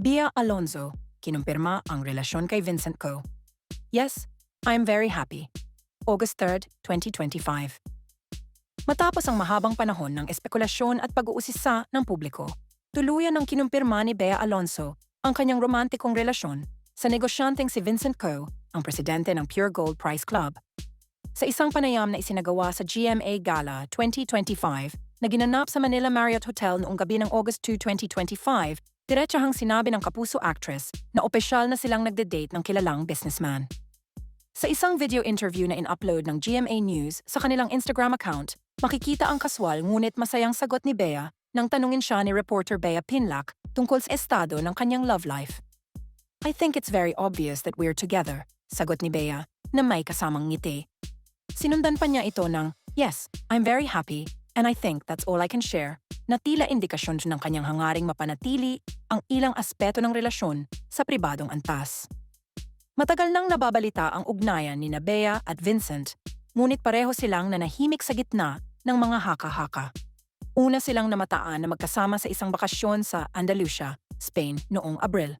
Bia Alonzo, kinumpirma ang relasyon kay Vincent Co. Yes, I'm very happy. August 3, 2025. Matapos ang mahabang panahon ng espekulasyon at pag-uusisa ng publiko, tuluyan ng kinumpirma ni Bea Alonso ang kanyang romantikong relasyon sa negosyanteng si Vincent Co, ang presidente ng Pure Gold Prize Club. Sa isang panayam na isinagawa sa GMA Gala 2025 na ginanap sa Manila Marriott Hotel noong gabi ng August 2, 2025, diretsahang sinabi ng kapuso actress na opisyal na silang nagde-date ng kilalang businessman. Sa isang video interview na in-upload ng GMA News sa kanilang Instagram account, makikita ang kaswal ngunit masayang sagot ni Bea nang tanungin siya ni reporter Bea Pinlac tungkol sa estado ng kanyang love life. I think it's very obvious that we're together, sagot ni Bea na may kasamang ngiti. Sinundan pa niya ito ng, Yes, I'm very happy and I think that's all I can share, na tila indikasyon ng kanyang hangaring mapanatili ang ilang aspeto ng relasyon sa pribadong antas. Matagal nang nababalita ang ugnayan ni Bea at Vincent, ngunit pareho silang nanahimik sa gitna ng mga haka-haka. Una silang namataan na magkasama sa isang bakasyon sa Andalusia, Spain noong Abril.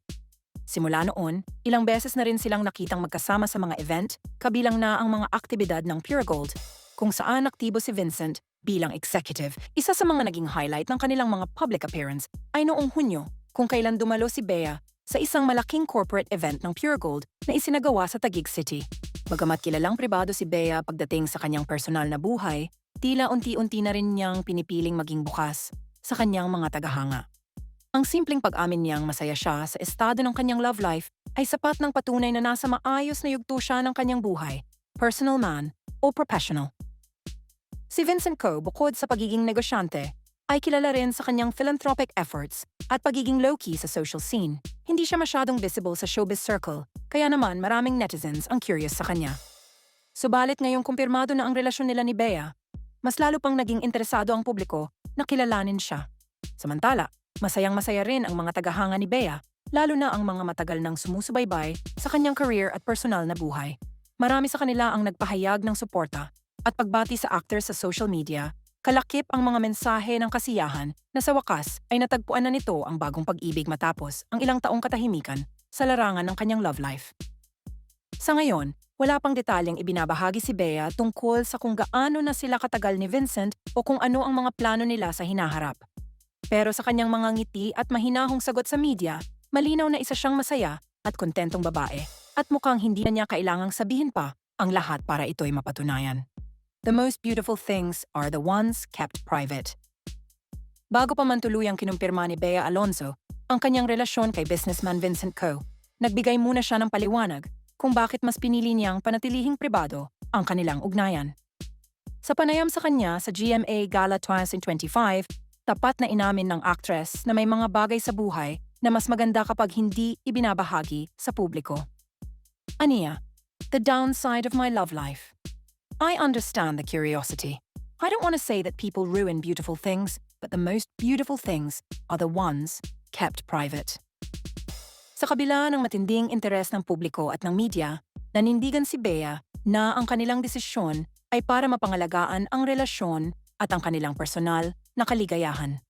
Simula noon, ilang beses na rin silang nakitang magkasama sa mga event, kabilang na ang mga aktibidad ng Pure Gold, kung saan aktibo si Vincent bilang executive. Isa sa mga naging highlight ng kanilang mga public appearance ay noong Hunyo, kung kailan dumalo si Bea sa isang malaking corporate event ng Pure Gold na isinagawa sa Taguig City. Bagamat kilalang pribado si Bea pagdating sa kanyang personal na buhay, tila unti-unti na rin niyang pinipiling maging bukas sa kanyang mga tagahanga. Ang simpleng pag-amin niyang masaya siya sa estado ng kanyang love life ay sapat ng patunay na nasa maayos na yugto siya ng kanyang buhay, personal man o professional. Si Vincent Co, bukod sa pagiging negosyante, ay kilala rin sa kanyang philanthropic efforts at pagiging low-key sa social scene. Hindi siya masyadong visible sa showbiz circle, kaya naman maraming netizens ang curious sa kanya. Subalit ngayong kumpirmado na ang relasyon nila ni Bea, mas lalo pang naging interesado ang publiko na kilalanin siya. Samantala, masayang masaya rin ang mga tagahanga ni Bea, lalo na ang mga matagal nang sumusubaybay sa kanyang career at personal na buhay. Marami sa kanila ang nagpahayag ng suporta at pagbati sa actor sa social media, kalakip ang mga mensahe ng kasiyahan na sa wakas ay natagpuan na nito ang bagong pag-ibig matapos ang ilang taong katahimikan sa larangan ng kanyang love life. Sa ngayon, wala pang detalyeng ibinabahagi si Bea tungkol sa kung gaano na sila katagal ni Vincent o kung ano ang mga plano nila sa hinaharap. Pero sa kanyang mga ngiti at mahinahong sagot sa media, malinaw na isa siyang masaya at kontentong babae at mukhang hindi na niya kailangang sabihin pa ang lahat para ito'y mapatunayan. The most beautiful things are the ones kept private. Bago pa man tuluyang kinumpirma ni Bea Alonso ang kanyang relasyon kay businessman Vincent Co, nagbigay muna siya ng paliwanag kung bakit mas pinili niyang panatilihing pribado ang kanilang ugnayan. Sa panayam sa kanya sa GMA Gala 2025, tapat na inamin ng actress na may mga bagay sa buhay na mas maganda kapag hindi ibinabahagi sa publiko. Ania, the downside of my love life. I understand the curiosity. I don't want to say that people ruin beautiful things, but the most beautiful things are the ones kept private. Sa kabila ng matinding interes ng publiko at ng media, nanindigan si Bea na ang kanilang desisyon ay para mapangalagaan ang relasyon at ang kanilang personal na kaligayahan.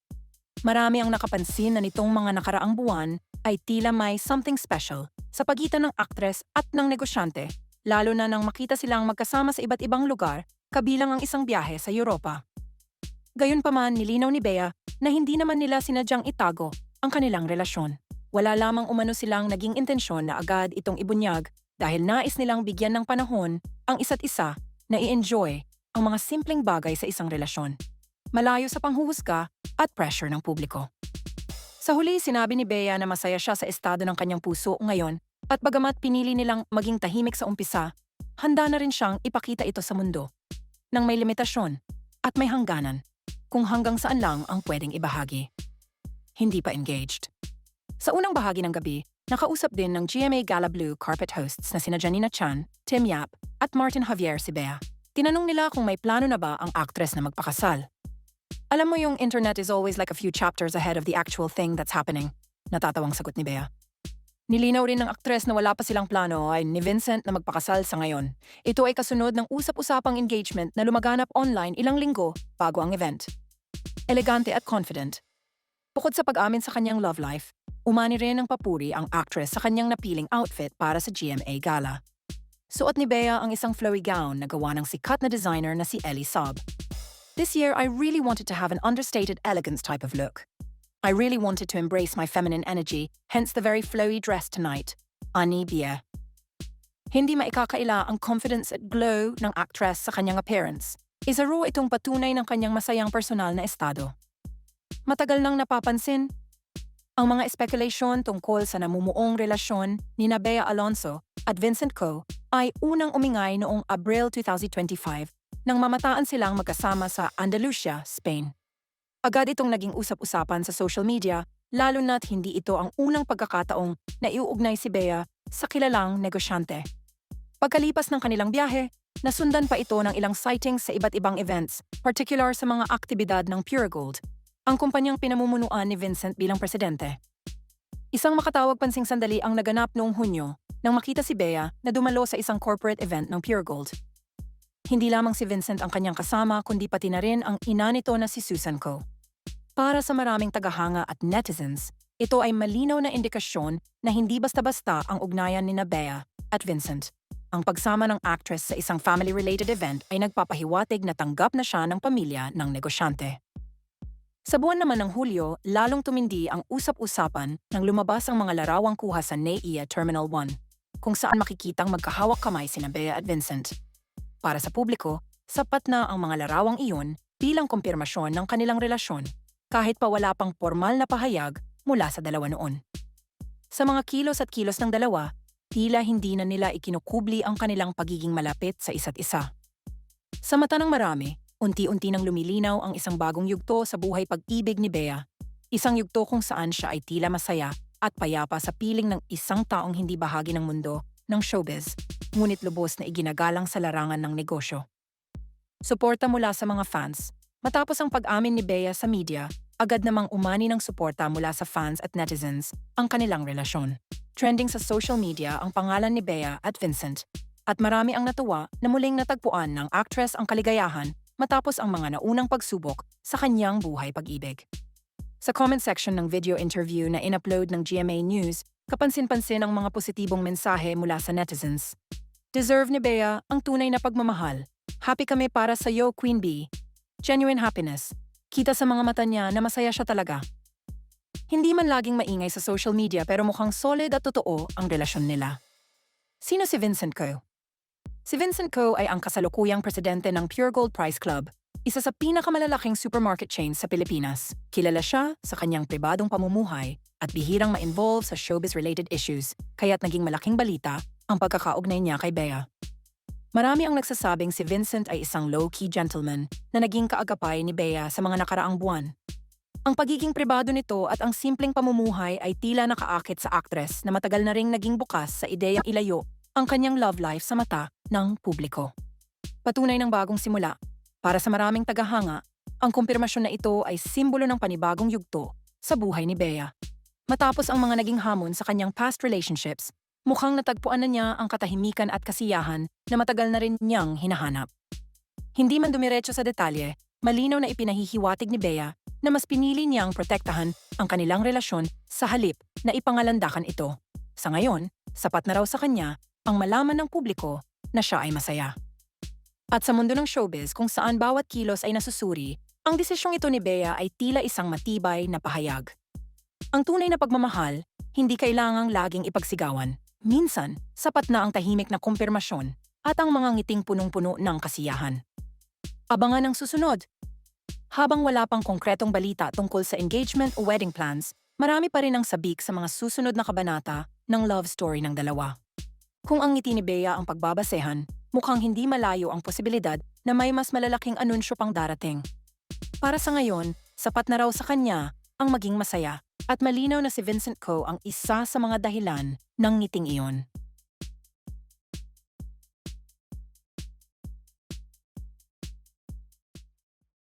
Marami ang nakapansin na nitong mga nakaraang buwan ay tila may something special sa pagitan ng aktres at ng negosyante lalo na nang makita silang magkasama sa iba't ibang lugar kabilang ang isang biyahe sa Europa. Gayunpaman, nilinaw ni Bea na hindi naman nila sinadyang itago ang kanilang relasyon. Wala lamang umano silang naging intensyon na agad itong ibunyag dahil nais nilang bigyan ng panahon ang isa't isa na i-enjoy ang mga simpleng bagay sa isang relasyon. Malayo sa panghuhusga at pressure ng publiko. Sa huli, sinabi ni Bea na masaya siya sa estado ng kanyang puso ngayon at bagamat pinili nilang maging tahimik sa umpisa, handa na rin siyang ipakita ito sa mundo. Nang may limitasyon at may hangganan kung hanggang saan lang ang pwedeng ibahagi. Hindi pa engaged. Sa unang bahagi ng gabi, nakausap din ng GMA Gala Blue carpet hosts na sina Janina Chan, Tim Yap, at Martin Javier Sibea. Tinanong nila kung may plano na ba ang actress na magpakasal. Alam mo yung internet is always like a few chapters ahead of the actual thing that's happening. Natatawang sagot ni Bea. Nilinaw rin ng aktres na wala pa silang plano ay ni Vincent na magpakasal sa ngayon. Ito ay kasunod ng usap-usapang engagement na lumaganap online ilang linggo bago ang event. Elegante at confident. Bukod sa pag-amin sa kanyang love life, Umani rin ng papuri ang actress sa kanyang napiling outfit para sa GMA Gala. Suot ni Bea ang isang flowy gown na gawa ng sikat na designer na si Ellie Saab. This year, I really wanted to have an understated elegance type of look. I really wanted to embrace my feminine energy, hence the very flowy dress tonight. Ani Bia. Hindi maikakaila ang confidence at glow ng actress sa kanyang appearance. Isa raw itong patunay ng kanyang masayang personal na estado. Matagal nang napapansin ang mga speculation tungkol sa namumuong relasyon ni Bea Alonso at Vincent Coe ay unang umingay noong Abril 2025 nang mamataan silang magkasama sa Andalusia, Spain. Agad itong naging usap-usapan sa social media lalo na't hindi ito ang unang pagkakataong na iuugnay si Bea sa kilalang negosyante. Pagkalipas ng kanilang biyahe, nasundan pa ito ng ilang sightings sa iba't ibang events, particular sa mga aktibidad ng Pure Gold, ang kumpanyang pinamumunuan ni Vincent bilang presidente. Isang makatawag pansing sandali ang naganap noong Hunyo nang makita si Bea na dumalo sa isang corporate event ng Pure Gold. Hindi lamang si Vincent ang kanyang kasama kundi pati na rin ang ina nito na si Susan Coe. Para sa maraming tagahanga at netizens, ito ay malinaw na indikasyon na hindi basta-basta ang ugnayan ni Bea at Vincent. Ang pagsama ng actress sa isang family-related event ay nagpapahiwatig na tanggap na siya ng pamilya ng negosyante. Sa buwan naman ng Hulyo, lalong tumindi ang usap-usapan nang lumabas ang mga larawang kuha sa NAIA Terminal 1, kung saan makikitang magkahawak kamay sina Bea at Vincent. Para sa publiko, sapat na ang mga larawang iyon bilang kumpirmasyon ng kanilang relasyon, kahit pa wala pang formal na pahayag mula sa dalawa noon. Sa mga kilos at kilos ng dalawa, tila hindi na nila ikinukubli ang kanilang pagiging malapit sa isa't isa. Sa mata ng marami, unti-unti nang lumilinaw ang isang bagong yugto sa buhay pag-ibig ni Bea. Isang yugto kung saan siya ay tila masaya at payapa sa piling ng isang taong hindi bahagi ng mundo ng showbiz, ngunit lubos na iginagalang sa larangan ng negosyo. Suporta mula sa mga fans. Matapos ang pag-amin ni Bea sa media, agad namang umani ng suporta mula sa fans at netizens ang kanilang relasyon. Trending sa social media ang pangalan ni Bea at Vincent at marami ang natuwa na muling natagpuan ng actress ang kaligayahan matapos ang mga naunang pagsubok sa kanyang buhay pag-ibig. Sa comment section ng video interview na inupload ng GMA News, kapansin-pansin ang mga positibong mensahe mula sa netizens. Deserve ni Bea ang tunay na pagmamahal. Happy kami para sa iyo, Queen Bee. Genuine happiness. Kita sa mga mata niya na masaya siya talaga. Hindi man laging maingay sa social media pero mukhang solid at totoo ang relasyon nila. Sino si Vincent Coe? Si Vincent Coe ay ang kasalukuyang presidente ng Pure Gold Prize Club, isa sa pinakamalalaking supermarket chain sa Pilipinas. Kilala siya sa kanyang pribadong pamumuhay at bihirang ma-involve sa showbiz-related issues, kaya't naging malaking balita ang pagkakaugnay niya kay Bea. Marami ang nagsasabing si Vincent ay isang low-key gentleman na naging kaagapay ni Bea sa mga nakaraang buwan ang pagiging pribado nito at ang simpleng pamumuhay ay tila nakaakit sa aktres na matagal na ring naging bukas sa ideyang ilayo ang kanyang love life sa mata ng publiko. Patunay ng bagong simula. Para sa maraming tagahanga, ang kumpirmasyon na ito ay simbolo ng panibagong yugto sa buhay ni Bea. Matapos ang mga naging hamon sa kanyang past relationships, mukhang natagpuan na niya ang katahimikan at kasiyahan na matagal na rin niyang hinahanap. Hindi man dumiretso sa detalye, malinaw na ipinahihiwatig ni Bea na mas pinili niyang protektahan ang kanilang relasyon sa halip na ipangalandakan ito. Sa ngayon, sapat na raw sa kanya ang malaman ng publiko na siya ay masaya. At sa mundo ng showbiz kung saan bawat kilos ay nasusuri, ang desisyong ito ni Bea ay tila isang matibay na pahayag. Ang tunay na pagmamahal, hindi kailangang laging ipagsigawan. Minsan, sapat na ang tahimik na kumpirmasyon at ang mga ngiting punong-puno ng kasiyahan. Abangan ang susunod habang wala pang konkretong balita tungkol sa engagement o wedding plans, marami pa rin ang sabik sa mga susunod na kabanata ng love story ng dalawa. Kung ang ngiti ni Bea ang pagbabasehan, mukhang hindi malayo ang posibilidad na may mas malalaking anunsyo pang darating. Para sa ngayon, sapat na raw sa kanya ang maging masaya at malinaw na si Vincent Coe ang isa sa mga dahilan ng ngiting iyon.